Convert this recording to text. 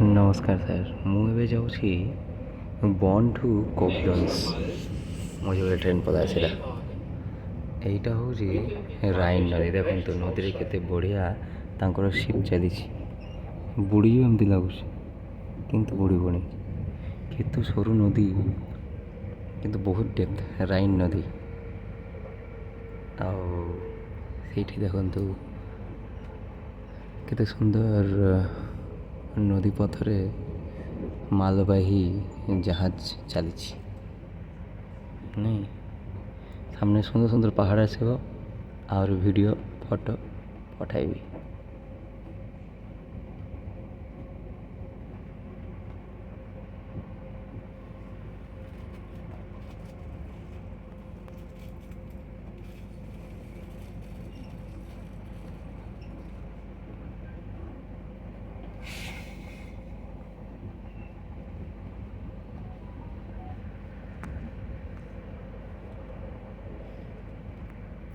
ନମସ୍କାର ସାର୍ ମୁଁ ଏବେ ଯାଉଛି ବନ୍ ଟୁ କୋପଡ଼ନ୍ସ ମୋ ଯେଉଁ ଟ୍ରେନ୍ ପଦା ଆସିଲା ଏଇଟା ହେଉଛି ରାଇନ୍ ନଦୀ ଦେଖନ୍ତୁ ନଦୀରେ କେତେ ବଢ଼ିଆ ତାଙ୍କର ସିପ୍ ଚାଲିଛି ବୁଡ଼ିଯିବ ଏମିତି ଲାଗୁଛି କିନ୍ତୁ ବୁଡ଼ିବନି କେତେ ସରୁ ନଦୀ କିନ୍ତୁ ବହୁତ ଡେପ୍ଥ ରାଇନ୍ ନଦୀ ଆଉ ସେଇଠି ଦେଖନ୍ତୁ କେତେ ସୁନ୍ଦର নদীপথরে মালবাহী জাহাজ চালিছি নেই সামনে সুন্দর সুন্দর পাহাড় আসিব আর ভিডিও ফটো পঠাইবি